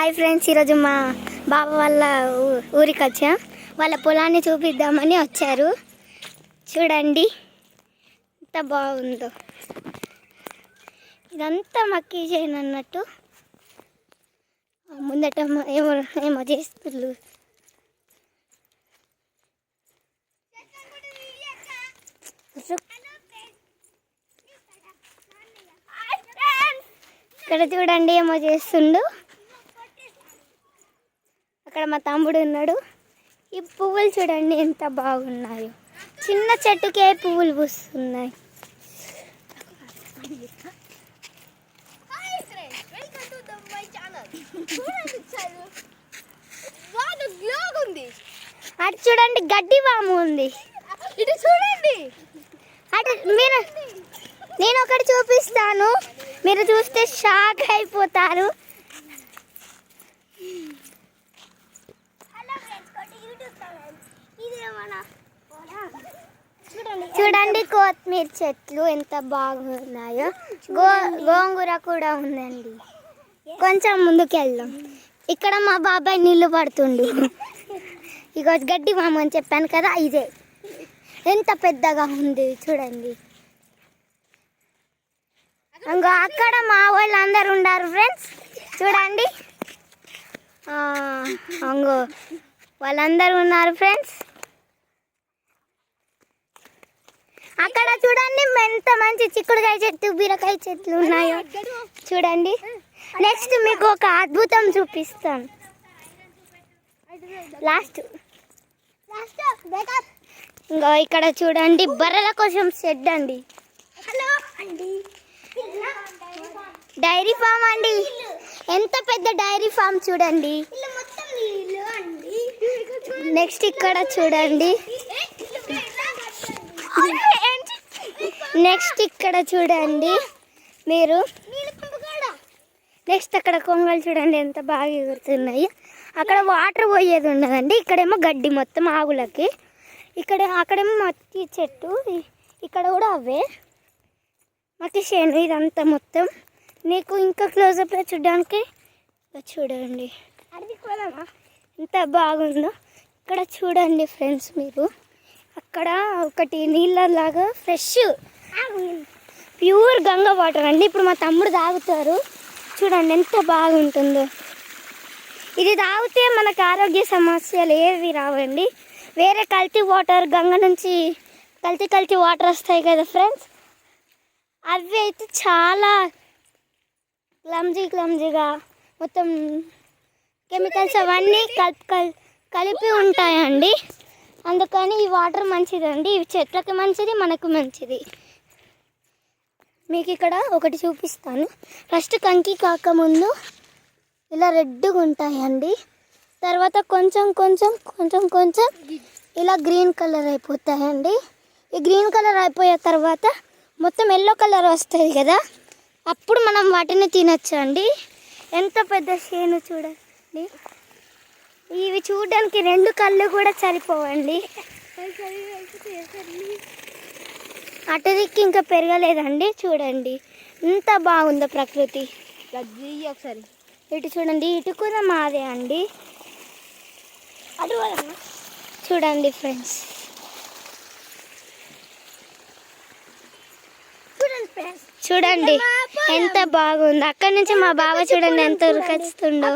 Hi friends ఈరోజు మా బాబా వాళ్ళ ఊ- ఊరికి వచ్చాం. వాళ్ళ పొలాన్ని చూపిద్దామని వచ్చారు. చూడండి ఎంత బాగుందో. ఇదంతా మక్కీ చేయను అన్నట్టు. ముందట ఏమో- ఏమో ఏమో చేస్తున్నారు ఇక్కడ చూడండి ఏమో చేస్తుండు. అక్కడ మా తమ్ముడు ఉన్నాడు. ఈ పువ్వులు చూడండి ఎంత బాగున్నాయో. చిన్న చెట్టుకే పువ్వులు పూస్తున్నాయి. అటు చూడండి గడ్డి వాము ఉంది. ఇటు చూడండి. అటు మీరు నేను ఒకటి చూపిస్తాను. మీరు చూస్తే షాక్ అయిపోతారు. చూడండి కొత్తిమీర చెట్లు ఎంత బాగున్నాయో. గో గోంగూర కూడా ఉందండి. కొంచెం ముందుకు వెళ్దాం ఇక్కడ మా బాబాయ్ నీళ్ళు పడుతుండు. ఇక గడ్డి మామ అని చెప్పాను కదా ఇదే. ఎంత పెద్దగా ఉంది చూడండి. ఇంకో అక్కడ మా వాళ్ళు అందరు ఉన్నారు ఫ్రెండ్స్. చూడండి. అంగో వాళ్ళందరూ ఉన్నారు ఫ్రెండ్స్ అక్కడ చూడండి ఎంత మంచి చిక్కుడుకాయ చెట్టు బీరకాయ చెట్లు ఉన్నాయో. చూడండి. నెక్స్ట్ మీకు ఒక అద్భుతం చూపిస్తాను లాస్ట్ ఇంకా ఇక్కడ చూడండి బర్రెల కోసం షెడ్ అండి. హలో అండి. డైరీ ఫామ్ అండి. ఎంత పెద్ద డైరీ ఫామ్ చూడండి. నెక్స్ట్ ఇక్కడ చూడండి. నెక్స్ట్ ఇక్కడ చూడండి. మీరు నెక్స్ట్ అక్కడ కొంగలు చూడండి ఎంత బాగా ఎగురుతున్నాయి. అక్కడ వాటర్ పోయేది ఉండదండి ఇక్కడేమో గడ్డి మొత్తం ఆవులకి. ఇక్కడ అక్కడేమో మట్టి చెట్టు. ఇక్కడ కూడా అవే. మట్టి చేను ఇదంతా మొత్తం. నీకు ఇంకా క్లోజప్లో చూడడానికి చూడండి. ఎంత బాగుందో. ఇక్కడ చూడండి ఫ్రెండ్స్ మీరు. అక్కడ ఒకటి నీళ్ళలాగా ఫ్రెష్ ప్యూర్ గంగ వాటర్ అండి. ఇప్పుడు మా తమ్ముడు తాగుతారు. చూడండి ఎంత బాగుంటుందో. ఇది తాగితే మనకు ఆరోగ్య సమస్యలు ఏవి రావండి. వేరే కల్తీ వాటర్ గంగ నుంచి కల్తీ కల్తీ వాటర్ వస్తాయి కదా ఫ్రెండ్స్. అవి అయితే చాలా క్లమ్జీ క్లమ్జీగా మొత్తం కెమికల్స్ అవన్నీ కల్ కల్ కలిపి ఉంటాయండి. అందుకని ఈ వాటర్ మంచిదండి. ఇవి చెట్లకి మంచిది మనకు మంచిది. మీకు ఇక్కడ ఒకటి చూపిస్తాను. ఫస్ట్ కంకి కాకముందు ఇలా రెడ్గా ఉంటాయండి. తర్వాత కొంచెం కొంచెం కొంచెం కొంచెం ఇలా గ్రీన్ కలర్ అయిపోతాయండి. ఈ గ్రీన్ కలర్ అయిపోయే తర్వాత మొత్తం ఎల్లో కలర్ వస్తుంది కదా అప్పుడు మనం వాటిని తినచ్చు అండి ఎంత పెద్ద చేను చూడండి. ఇవి చూడడానికి రెండు కళ్ళు కూడా సరిపోవండి. అటు దిక్కు ఇంకా పెరగలేదండి. చూడండి. ఎంత బాగుందో ప్రకృతి. ఒకసారి. ఇటు చూడండి. ఇటు కూడా మాదే అండి. అటు చూడండి ఫ్రెండ్స్. చూడండి ఎంత బాగుంది. అక్కడి నుంచి మా బావ చూడండి ఎంత ఉరకస్తుండో